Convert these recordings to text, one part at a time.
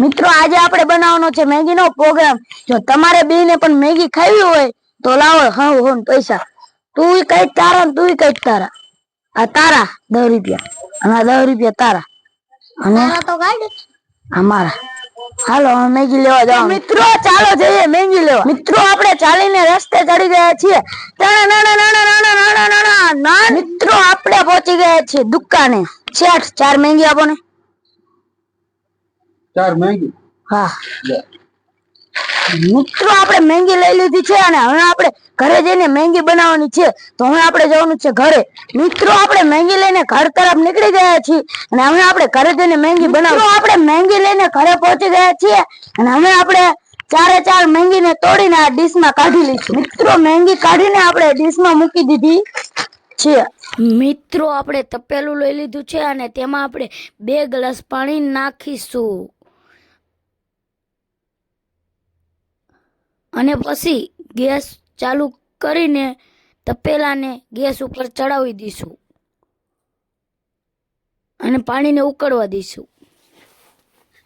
મિત્રો આજે આપણે બનાવવાનો છે મેગી નો પ્રોગ્રામ જો તમારે બે પણ મેગી ખાવી હોય તો લાવો હા હો પૈસા. તું કઈ તારા ને તું કઈ તારા. આ તારા દસ રૂપિયા. અને આ દસ રૂપિયા તારા. અને અમારા હાલો મેગી લેવા જાવ મિત્રો ચાલો જઈએ મેગી લેવા. મિત્રો આપણે ચાલીને રસ્તે ચડી ગયા છીએ. નાના નાના નાના નાના નાના નાના ના મિત્રો આપણે પહોંચી ગયા છીએ દુકાને. છેઠ ચાર મેગી આપો ને ચાર મેગી. હા. મિત્રો આપણે મેંગી લઈ લીધી છે અને હવે આપણે ઘરે જઈને મેંગી બનાવવાની છે. તો હવે આપણે જવાનું છે ઘરે. મિત્રો આપણે મેંગી લઈને ઘર તરફ નીકળી ગયા છીએ અને હવે આપણે ઘરે જઈને મેંગી બનાવી આપણે મેંગી લઈને ઘરે પહોંચી ગયા છીએ અને હવે આપણે ચારે ચાર મેંગીને તોડીને આ ડીશમાં કાઢી લીધી મિત્રો મેંગી કાઢીને આપણે ડીશમાં મૂકી દીધી છે. મિત્રો આપણે તપેલું લઈ લીધું છે અને તેમાં આપણે બે ગ્લાસ પાણી નાખીશું. અને પછી ગેસ ચાલુ કરીને તપેલાને ગેસ ઉપર ચડાવી દઈશું. અને પાણીને ઉકળવા દઈશું.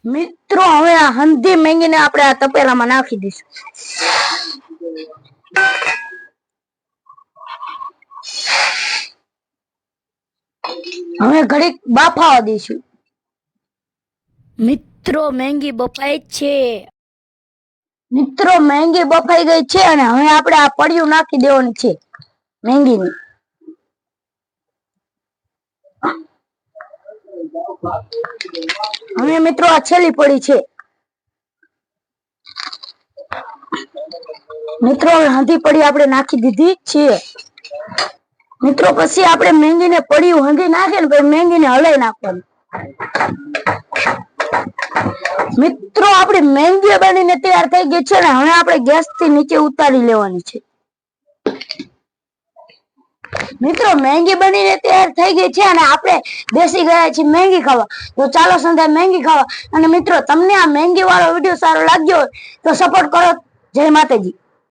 મિત્રો હવે આ હંધી મેંગીને આપણે આ તપેલામાં નાખી દઈશું. હવે ઘડીક બાફાવા દઈશું. મિત્રો મેંગી બફાય છે. મિત્રો, મેંગી બફાઈ ગઈ છે અને હવે આપણે આ પડ્યું નાખી દેવાનું છે મેંગીની. હવે મિત્રો, આ છેલ્લી પડી છે. મિત્રો, હવે હંધી પડી આપણે નાખી દીધી છે મિત્રો, પછી આપણે મેંગીને પડ્યું હાંધી નાખે ને પછી મેંગીને હલાઈ નાખવાનું. મિત્રો, આપણી મેંગી બનીને તૈયાર થઈ ગઈ છે ને હવે આપણે ગેસથી નીચે ઉતારી લેવાની છે. મિત્રો, મેંગી બનીને તૈયાર થઈ ગઈ છે અને આપણે બેસી ગયા છીએ, મેંગી ખાવા. તો ચાલો સંધ્યા મેંગી ખાવા. અને મિત્રો, તમને આ મેંગી વાળો વીડિયો સારો લાગ્યો હોય તો સપોર્ટ કરો. જય માતાજી.